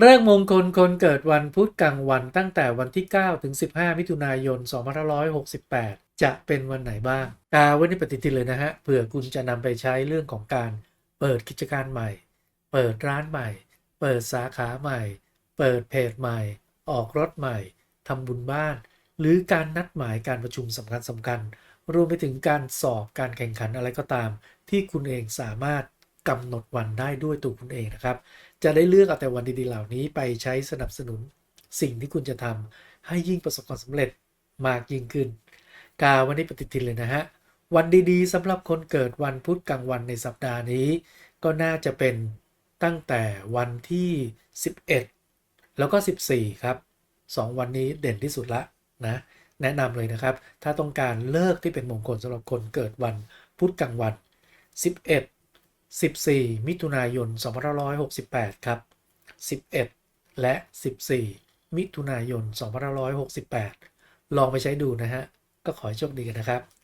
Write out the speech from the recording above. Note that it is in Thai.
เลิกษ์มงคลคนเกิดวันพุธกลางวันตั้งแต่วันที่ 9 ถึง 15 มิถุนายน 2568 จะเป็นวันไหนบ้าง กาไว้ในปฏิทินเลยนะฮะเผื่อคุณจะนำไปใช้เรื่องของการเปิดกิจการใหม่ เปิดร้านใหม่ เปิดสาขาใหม่ เปิดเพจใหม่ ออกรถใหม่ทำบุญบ้าน หรือการนัดหมายการประชุมสำคัญสำคัญๆรวมไปถึงการสอบการแข่งขันอะไรก็ตาม ที่คุณเองสามารถ กำหนดวันได้ด้วยตัวคุณเองนะครับ จะได้เลือกเอาแต่วันดีๆเหล่านี้ไปใช้สนับสนุนสิ่งที่คุณจะทำให้ยิ่งประสบความสำเร็จมากยิ่งขึ้น กาวันนี้ปฏิทินเลยนะฮะ วันดีๆสำหรับคนเกิดวันพุธกลางวันในสัปดาห์นี้ ก็น่าจะเป็นตั้งแต่วันที่ 11 แล้วก็ 14 ครับ 2 วันนี้เด่นที่สุดละนะแนะนำเลยนะครับ ถ้าต้องการเลิกที่เป็นมงคลสำหรับคนเกิดวันพุธกลางวัน 11 14 มิถุนายน 2568 ครับ 11 และ 14 มิถุนายน 2568 ลองไปใช้ดูนะฮะ ก็ขอให้โชคดีกันนะครับ